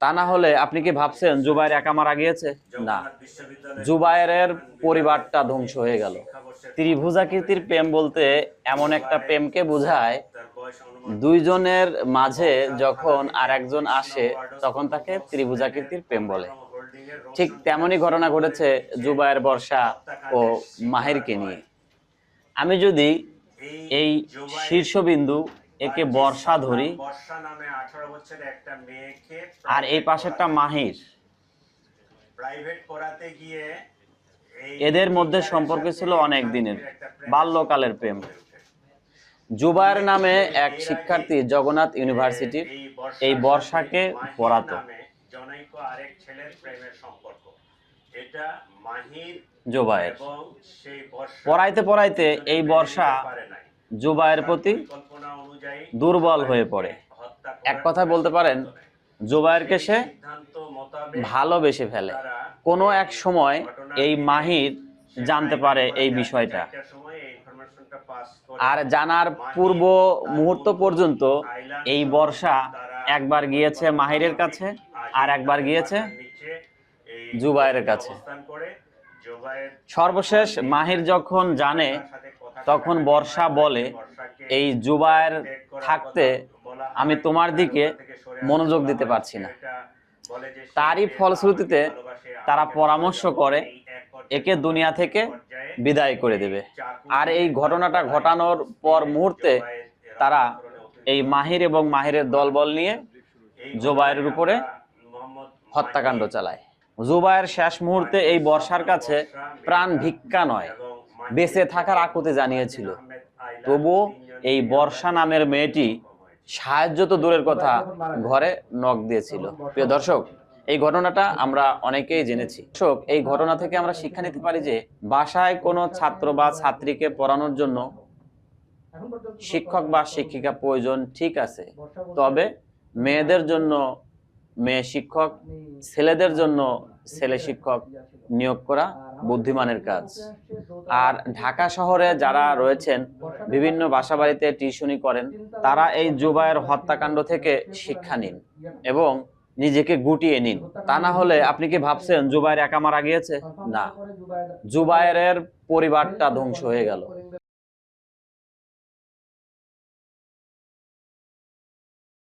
তা না হলে আপনি কি ভাবছেন জুবাইর একা মারা গিয়েছে? না। জুবাইরের পরিবারটা ধ্বংস হয়ে গেল। ত্রিভুজাকৃতির প্রেম বলতে এমন একটা প্রেমকে বোঝায়, দুইজনের মাঝে যখন আর একজন আসে, তখন তাকে ত্রিভুজাকৃতির প্রেম বলে। ঠিক তেমনই ঘটনা ঘটেছে জুবায়ের বর্ষা ও মাহিরকে নিয়ে। আমি যদি এই শীর্ষবিন্দু একে বর্ষা ধরি। বর্ষা নামে 18 বছরের একটা মেয়েকে আর এই পাশেরটা মাহির। প্রাইভেট পড়াতে গিয়ে এদের মধ্যে সম্পর্ক ছিল অনেক দিনের। বাল্যকালের প্রেম। জুবায়ের নামে এক শিক্ষার্থী জগন্নাথ ইউনিভার্সিটির এই বর্ষাকে পড়াতো জনৈক আরেক ছেলের প্রেমের সম্পর্ক। এটা মাহির জুবায়ের। পড়াইতে পড়াইতে এই বর্ষা জুবায়ের প্রতি দুর্বল হয়ে পড়ে। এক কথায় বলতে পারেন, জুবায়েরকে সে ভালোবেসে ফেলে। কোনো এক সময় এই মাহির জানতে পারে এই বিষয়টা। আর জানার পূর্ব মুহূর্ত পর্যন্ত এই বর্ষা একবার গিয়েছে মাহিরের কাছে আর একবার গিয়েছে জুবায়ের কাছে। সর্বশেষ মাহির যখন জানে, তখন বর্ষা বলে এই জুবায়ের থাকতে। আমি তোমার দিকে মনোযোগ দিতে পারছি না। তারই ফলশ্রুতিতে তারা পরামর্শ করে, এক দুনিয়া থেকে বিদায় করে দেবে। আর এই ঘটনাটা ঘটানোর পর মুহূর্তে তারা এই মাহির এবং মাহিরের দলবল নিয়ে জুবায়ের উপরে হত্যাকাণ্ড চালায়। জুবায়ের শেষ মুহূর্তে এই বর্ষার কাছে প্রাণ ভিক্ষা নয়, বেঁচে থাকার আকুতি জানিয়েছিল। তবুও এই বর্ষা নামের মেয়েটি সাহায্য তো দূরের কথা, ঘরে নখ দিয়েছিল। প্রিয় দর্শক, এই ঘটনাটা আমরা অনেকেই জেনেছি। দর্শক, এই ঘটনা থেকে আমরা শিক্ষা নিতে পারি যে বাসায় কোনো ছাত্র বা ছাত্রীকে পড়ানোর জন্য শিক্ষক বা শিক্ষিকা প্রয়োজন ঠিক আছে। তবে মেয়েদের জন্য মেয়ে শিক্ষক, ছেলেদের জন্য ছেলে শিক্ষক নিয়োগ করা বুদ্ধিমানের কাজ। আর ঢাকা শহরে যারা রয়েছেন, বিভিন্ন বাসাবাড়িতে টিউশনি করেন, তারা এই জুবায়ের হত্যাকাণ্ড থেকে শিক্ষা নিন এবং নিজেকে গুটিয়ে নিন। তা না হলে আপনি কি ভাবছেন জুবায়ের একা মারা গিয়েছে? না। জুবায়ের পরিবারটা ধ্বংস হয়ে গেল।